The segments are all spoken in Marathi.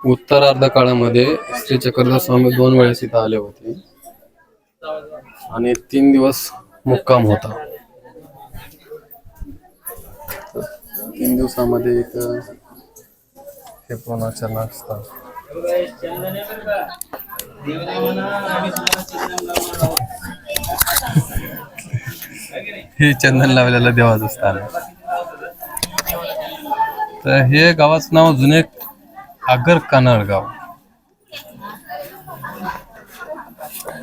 उत्तरार्ध काळामध्ये श्री चक्रधर स्वामी दोन वेळेस इथं आले होते. आणि तीन दिवस मुक्काम होता. तीन दिवसामध्ये इथं हे पूर्णाचरण असतात हे चंदन लावलेलं देवाचं स्थान. आहे. तर हे गावाचं नाव जुने आगर कानळ गाव.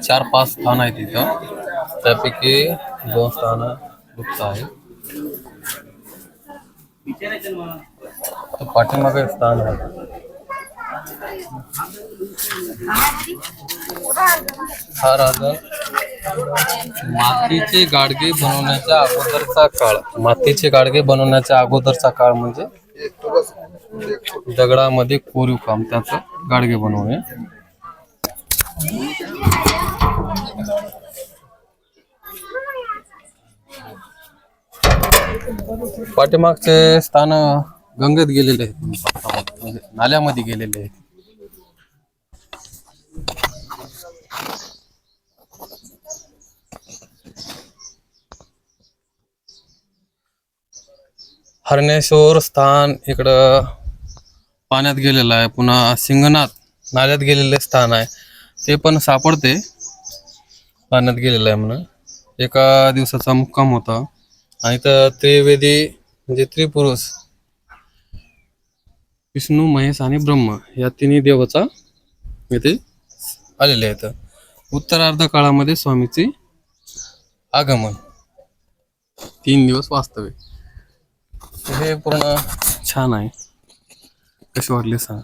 चार पाच स्थान आहेत तिथं. त्यापैकी दोन स्थान गुप्त आहे पाठीमागे एक स्थान आहे. हा राजा. मातीचे गाडगे बनवण्याच्या अगोदरचा काळ. मातीचे गाडगे बनवण्याच्या अगोदरचा काळ म्हणजे दगडामध्ये कोरीव काम त्याचं गाडगे बनवणे पाठीमागचे स्थान गंगेत गेलेले आहेत. म्हणजे नाल्यामध्ये गेलेले आहेत. हरणेश्वर स्थान इकडं पाण्यात गेलेलं आहे. पुन्हा सिंगनाथ नाल्यात गेलेले स्थान आहे. ते पण सापडते. पाण्यात गेलेलं आहे म्हणून. एका दिवसाचा मुक्काम होता. आणि तर त्रिवेदी म्हणजे त्रिपुरुष विष्णू महेश आणि ब्रह्म या तिन्ही देवाचा इथे आलेले आहेत. उत्तरार्ध काळामध्ये स्वामीचे आगमन. तीन दिवस वास्तव्य. हे पूर्ण छान आहे. कशी वाटली सांग?